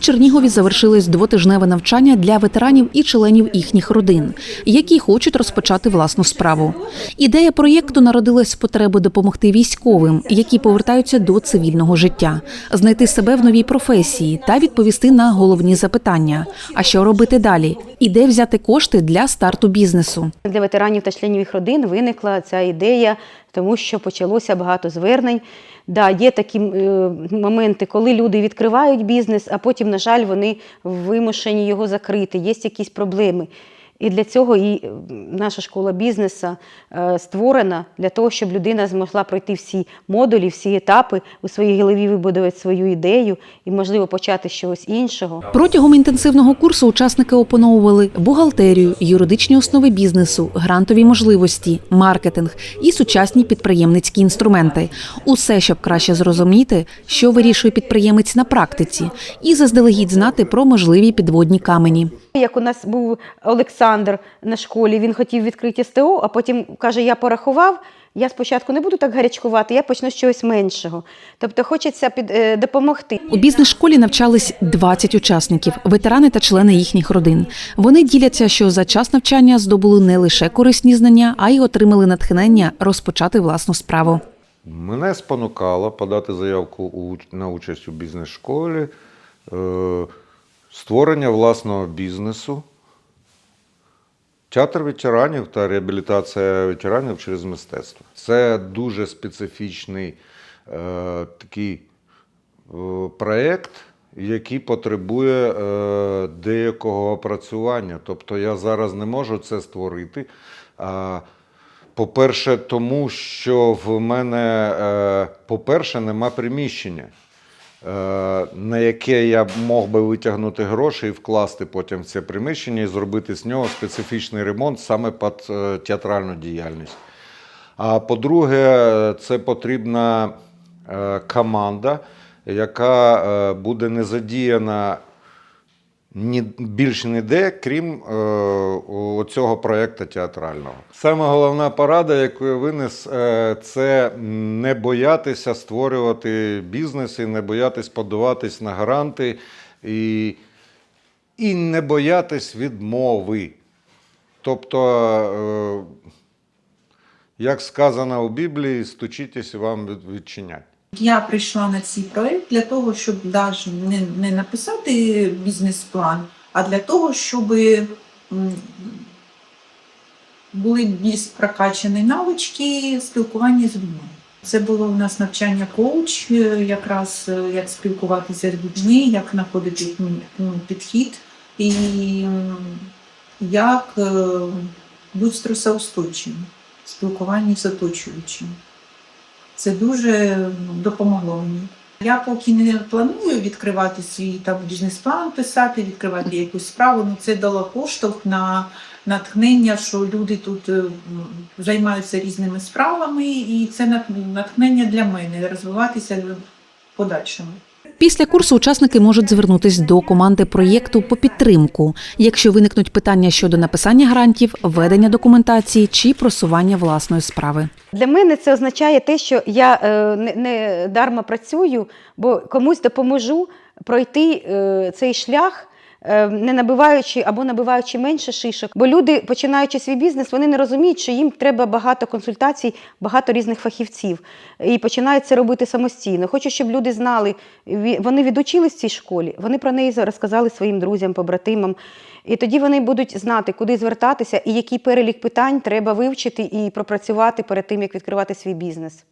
Чернігові завершилось двотижневе навчання для ветеранів і членів їхніх родин, які хочуть розпочати власну справу. Ідея проєкту народилась з потреби допомогти військовим, які повертаються до цивільного життя, знайти себе в новій професії та відповісти на головні запитання: а що робити далі? І де взяти кошти для старту бізнесу? Для ветеранів та членів їх родин виникла ця ідея, тому що почалося багато звернень. Да, є такі е, моменти, коли люди відкривають бізнес, а потім, на жаль, вони вимушені його закрити. Є якісь проблеми. І для цього і е, наша школа бізнесу е, створена для того, щоб людина змогла пройти всі модулі, всі етапи у своїй голові вибудувати свою ідею і, можливо, почати з чогось іншого. Протягом інтенсивного курсу учасники опановували бухгалтерію, юридичні основи бізнесу, грантові можливості, маркетинг і сучасні підприємницькі інструменти. Усе, щоб краще зрозуміти, що вирішує підприємець на практиці, і заздалегідь знати про можливі підводні камені. Як у нас був Олександр на школі, він хотів відкрити СТО, а потім каже: Я порахував. Я спочатку не буду так гарячкувати, я почну з чогось меншого. Тобто хочеться під, е, допомогти. У бізнес-школі навчались 20 учасників, ветерани та члени їхніх родин. Вони діляться, що за час навчання здобули не лише корисні знання, а й отримали натхнення розпочати власну справу. Мене спонукало подати заявку у- на участь у бізнес-школі, е, створення власного бізнесу, театр ветеранів та реабілітація ветеранів через мистецтво. Це дуже специфічний е, такий е, проєкт, який потребує е, деякого опрацювання. Тобто я зараз не можу це створити. А, по-перше, тому що в мене, е, по-перше, нема приміщення, е, на яке я мог би витягнути гроші і вкласти потім в це приміщення і зробити з нього специфічний ремонт саме під е, театральну діяльність. А по-друге, це потрібна е, команда, яка е, буде не задіяна ні, більше ніде, крім е, цього проєкту театрального. Саме головна порада, яку я винес, е, це не боятися створювати бізнеси, не боятись подаватись на гранти і, і не боятись відмови. Тобто, е, як сказано у Біблії, стучитесь і вам відчинять. Я прийшла на цей проект для того, щоб навіть не, не написати бізнес-план, а для того, щоб були більш прокачані навички спілкування з людьми. Це було у нас навчання коуч, якраз е, як спілкуватися з людьми, як знаходити ну, підхід і як е, бути стресоустойчивим в спілкуванні з оточуючим. Це дуже ну, допомогло мені. Я поки не планую відкривати свій там бізнес-план, писати, відкривати якусь справу. Ну це дало поштовх на натхнення, що люди тут е, займаються різними справами, і це нат- натхнення для мене розвиватися в подальшому. Після курсу учасники можуть звернутися до команди проєкту по підтримку, якщо виникнуть питання щодо написання грантів, ведення документації чи просування власної справи. Для мене це означає те, що я е, не, дарма працюю, бо комусь допоможу пройти е, цей шлях. Е, Не набиваючи або набиваючи менше шишок, бо люди, починаючи свій бізнес, вони не розуміють, що їм треба багато консультацій, багато різних фахівців, і починають це робити самостійно. Хочу, щоб люди знали, вони відучились в цій школі, вони про неї розказали своїм друзям, побратимам. І тоді вони будуть знати, куди звертатися і який перелік питань треба вивчити і пропрацювати перед тим, як відкривати свій бізнес.